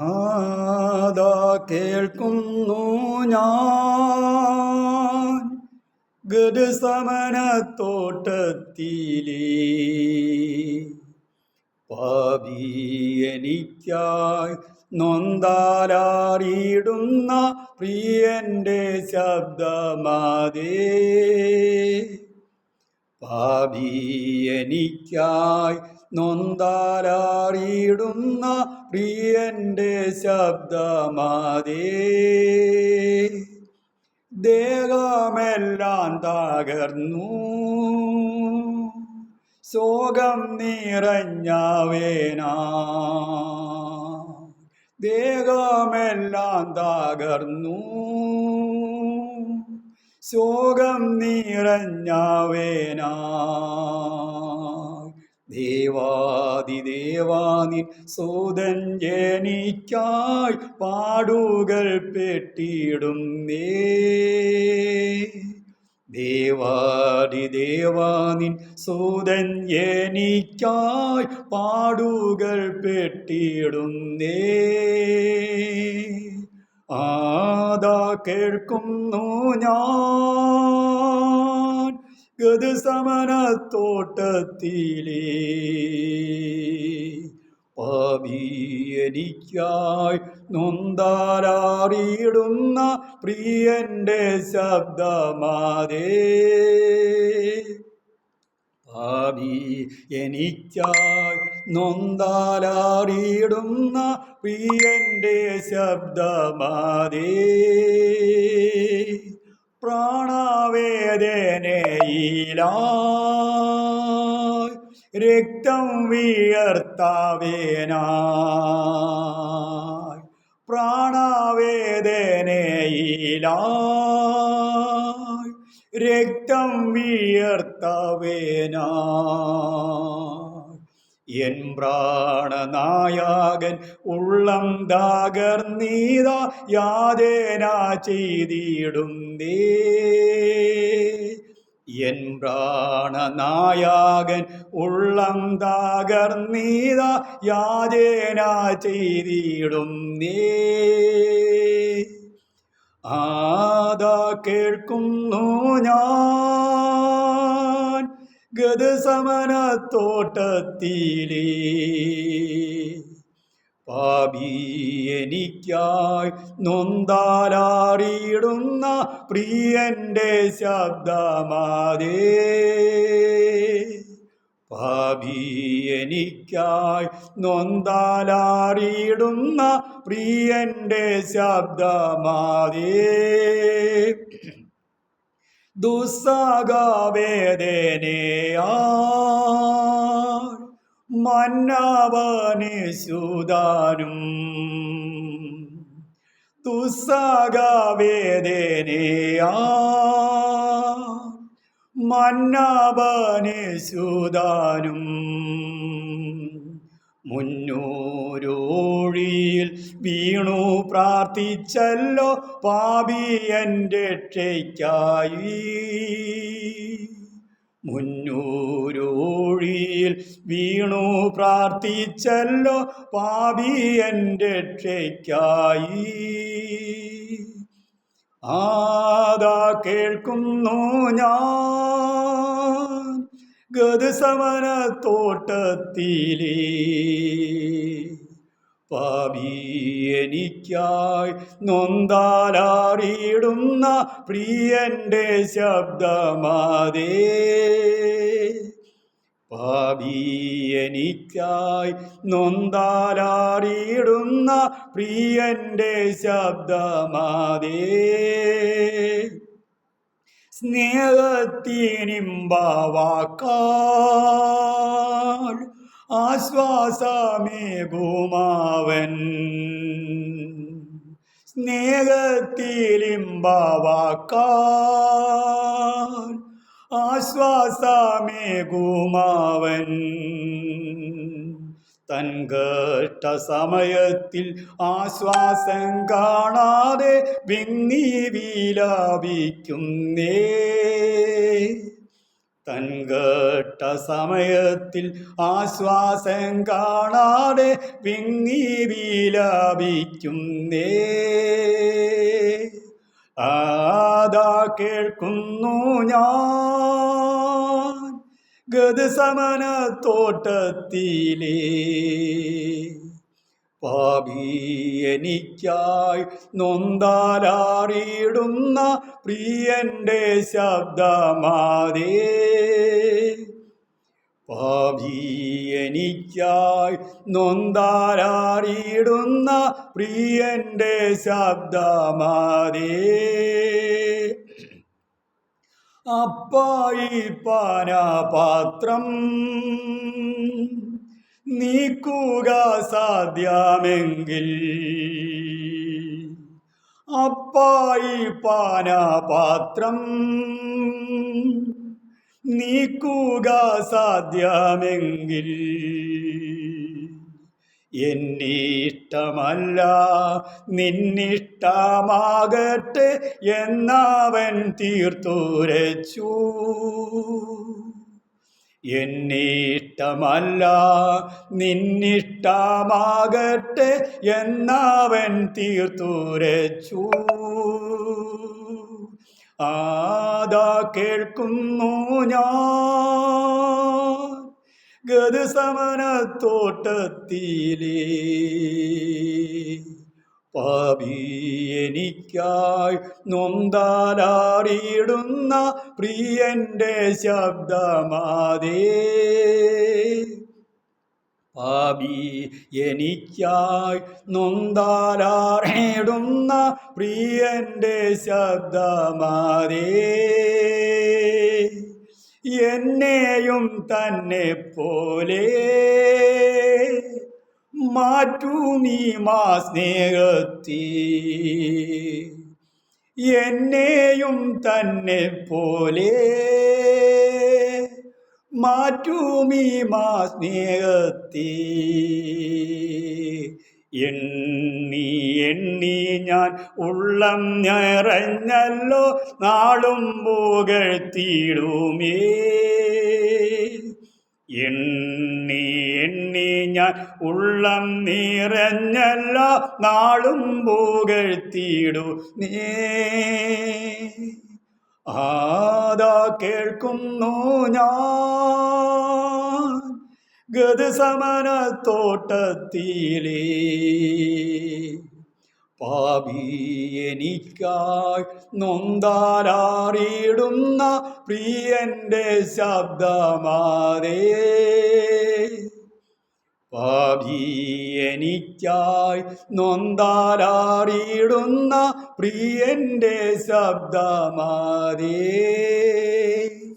ആദാ കേൾക്കുന്നു ഞാൻ. ഗരുസമനത്തോട്ടത്തിലേ പാപി എനിക്കായി നൊന്താലാറിയിടുന്ന പ്രിയന്റെ ശബ്ദമാതേ. പാപി എനിക്കായി നൊന്താലാറിയിടുന്ന പ്രിയന്റെ ശബ്ദമാതേ. ദേഹമെല്ലാം തകർന്നു. ശോകം നിറഞ്ഞവേന. ദേഹമെല്ലാം തകർന്നു. ശോകം നിറഞ്ഞവേന. ദേവാദിദേവാനിൻ സൂതൻ ജനിക്കായി പാടുകൾ പെട്ടിടും സൂതൻ എനിക്കായി പാടുകൾ പെട്ടിടും നേ ആദാ കേൾക്കുന്നു ഞാൻ. ഗതസമനത്തോട്ടത്തിലേ പാപി എനിക്കായി നൊന്താരാറിയിടുന്ന പ്രിയന്റെ ശബ്ദമാതേ. പാപി എനിക്കായി നൊന്താലാറിയിടുന്ന പ്രിയന്റെ ശബ്ദമാതേ. പ്രാണവേദനയിലായി രക്തം വിയർത്താവേന പ്രാണാവേദനയില രക്തം വിയർത്തവേനായി എൻ പ്രാണനായകൻ ഉള്ളം തകർന്നീത യാതേന ചെയ്തിടും ദേ എൻ പ്രാണനായകൻ ഉള്ളം തകർന്നീത യാതേന ചെയ്തിടും ആദ ആദാ കേൾക്കുന്നു ഞാൻ. ഗതസമനത്തോട്ടത്തിലേ പാപി എനിക്കായി നൊന്താലാറിയിടുന്ന പ്രിയന്റെ ശബ്ദമാതേ. പാപി എനിക്കായി നൊന്താലാറിയിടുന്ന പ്രിയന്റെ ശബ്ദമാതേ. ദുസ്സഹവേദനയാ മന്നവനെ സുതാനും. തുസ്സകവേദനയാ മന്നവനെ മുന്നൂരോഴിയിൽ വീണു പ്രാർത്ഥിച്ചല്ലോ പാപി എന്റെ രക്ഷയ്ക്കായി. മുന്നൂരോഴിയിൽ വീണു പ്രാർത്ഥിച്ചല്ലോ പാപി എന്റെ രക്ഷയ്ക്കായി. ആദാ കേൾക്കുന്നു ഞാൻ ഗതസമനത്തോട്ടത്തിലേ പാപി എനിക്കായി നൊന്താലാറിയിടുന്ന പ്രിയന്റെ ശബ്ദമാതേ. പാപി എനിക്കായി നൊന്താലാറിയിടുന്ന പ്രിയന്റെ ശബ്ദമാതേ. സ്നേഹത്തിനിമ്പവാക്കാൽ ആശ്വാസമേകുമാവൻ സ്നേഹത്തിലിമ്പവാക്കാൽ ആശ്വാസമേകുമാവൻ തൻ കേട്ട സമയത്തിൽ ആശ്വാസം കാണാതെ വിങ്ങി വിലാപിക്കുന്നേ. തൻ കേട്ട സമയത്തിൽ ആശ്വാസം കാണാതെ വിങ്ങി വിലാപിക്കുന്നേ ആദാ കേൾക്കുന്നു ഞാൻ ഗതസമന തോട്ടത്തിലേ പാപി എനിക്കായി നൊന്താലാറിയിടുന്ന പ്രിയന്റെ ശബ്ദമാതേ. പാപി എനിക്കായി നൊന്താലാറിയിടുന്ന പ്രിയന്റെ ശബ്ദമാതേ. അപ്പായി പാനപാത്രം നീക്കുക സാധ്യമെങ്കിൽ. അപ്പായി പാനപാത്രം നീക്കുക സാധ്യമെങ്കിൽ. എന്നിഷ്ടമല്ല നിന്നിഷ്ടമാകട്ടെ എന്നവൻ തീർത്തുരച്ചു എന്നിഷ്ടമല്ല നിന്നിഷ്ടമാകട്ടെ എന്നവൻ തീർത്തുരച്ചു. ആദാ കേൾക്കുന്നു ഞാൻ ഗതസമന തോട്ടത്തിലേ പാപി എനിക്കായി നൊന്താലാറിയിടുന്ന പ്രിയന്റെ ശബ്ദമാതേ. പാപി എനിക്കായി നൊന്താലാറിയിടുന്ന പ്രിയന്റെ ശബ്ദമാതേ. എന്നെയും തന്നെ പോലെ മാറ്റൂമീ മാ സ്നേഹത്തി. എന്നെയും തന്നെ പോലെ മാറ്റൂമീ മാ സ്നേഹത്തി. എണ്ണി എണ്ണി ഞാൻ ഉള്ളം നിറഞ്ഞല്ലോ നാളും പുകഴ്ത്തിയിടുമേ എണ്ണി ഞാൻ ഉള്ളം നിറഞ്ഞല്ലോ നാളും പുകഴ്ത്തിയിടു നീ. ആദാ കേൾക്കുന്നു ഞാൻ ഗതസമന തോട്ടത്തിലേ. പാപി എനിക്കായി നൊന്താലാറിയിടുന്ന പ്രിയന്റെ ശബ്ദമാതേ. പാപി എനിക്കായി നൊന്താലാറിയിടുന്ന പ്രിയന്റെ ശബ്ദമാതേ.